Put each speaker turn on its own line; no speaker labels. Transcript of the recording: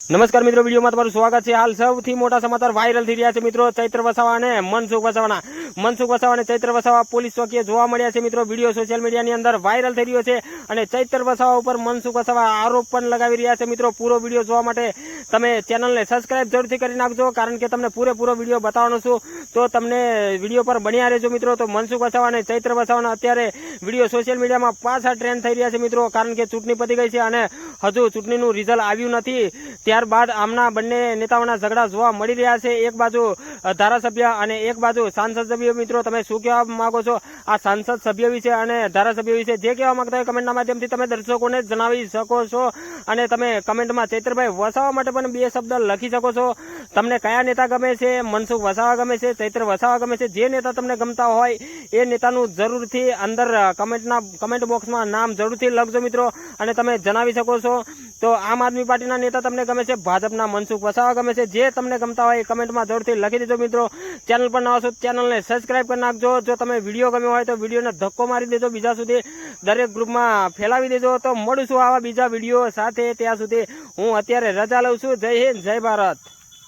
નમસ્કાર મિત્રો, વિડીયોમાં તમારું સ્વાગત છે. હાલ સૌથી મોટા સમાચાર વાયરલ થઈ રહ્યા છે મિત્રો. ચૈત્ર વસાવા અને મનસુખ વસાવાના. મનસુખ વસાવા અને ચૈત્ર વસાવા પોલીસ ચોકીએ જોવા મળ્યા છે મિત્રો. વીડિયો સોશિયલ મીડિયાની અંદર વાયરલ થઈ રહ્યો છે અને ચૈત્ર વસાવા ઉપર મનસુખ વસાવા આરોપ પણ લગાવી રહ્યા છે મિત્રો. પૂરો વીડિયો જોવા માટે તમે ચેનલને સબસ્ક્રાઇબ જરૂરથી કરી નાખજો, કારણ કે તમને પૂરેપૂરો વીડિયો બતાવવાનો છું. તો તમને વીડિયો પર બન્યા રહેજો મિત્રો. તો મનસુખ વસાવા અને ચૈત્ર વસાવાના અત્યારે વીડિયો સોશિયલ મીડિયામાં પાછા ટ્રેન્ડ થઈ રહ્યા છે મિત્રો, કારણ કે ચૂંટણી પતી ગઈ છે અને હજુ ચૂંટણીનું રિઝલ્ટ આવ્યું નથી. ત્યારબાદ આમના બંને નેતાઓના ઝઘડા જોવા મળી રહ્યા છે. એક બાજુ ધારાસભ્ય અને એક બાજુ સાંસદ સભ્ય મિત્રો, તમે શું કહેવા માંગો છો? આ સાંસદ સભ્ય વિશે અને ધારાસભ્ય વિશે જે કહેવા માંગતા હોય કમેન્ટના માધ્યમથી તમે દર્શકોને જણાવી શકો છો. અને તમે કમેન્ટમાં ચૈત્રભાઈ વસાવા માટે પણ બે શબ્દ લખી શકો છો. તમને કયા નેતા ગમે છે? મનસુખ વસાવા ગમે છે? ચૈત્ર વસાવા ગમે છે? જે નેતા તમને ગમતા હોય એ નેતાનું જરૂરથી અંદર કમેન્ટના, કમેન્ટ બોક્સમાં નામ જરૂરથી લખજો મિત્રો. અને તમે જણાવી શકો છો. તો આમ આદમી પાર્ટીના નેતા તમને ગમે છે? ભાજપના મનસુખ વસાવા ગમે છે? જે તમને ગમતા હોય એ કમેન્ટમાં જરૂરથી લખી દેજો મિત્રો ચેનલ પર નવા છો ચેનલને સબસ્ક્રાઈબ કરી નાખજો. જો તમે વીડિયો ગમ્યો હોય તો વિડીયોને ધક્કો મારી દેજો. બીજા સુધી દરેક ગ્રુપમાં ફેલાવી દેજો. તો મળીશું આવા બીજા વીડિયો સાથે. ત્યાં સુધી હું અત્યારે રજા લઉં છું. જય હિન્દ, જય ભારત.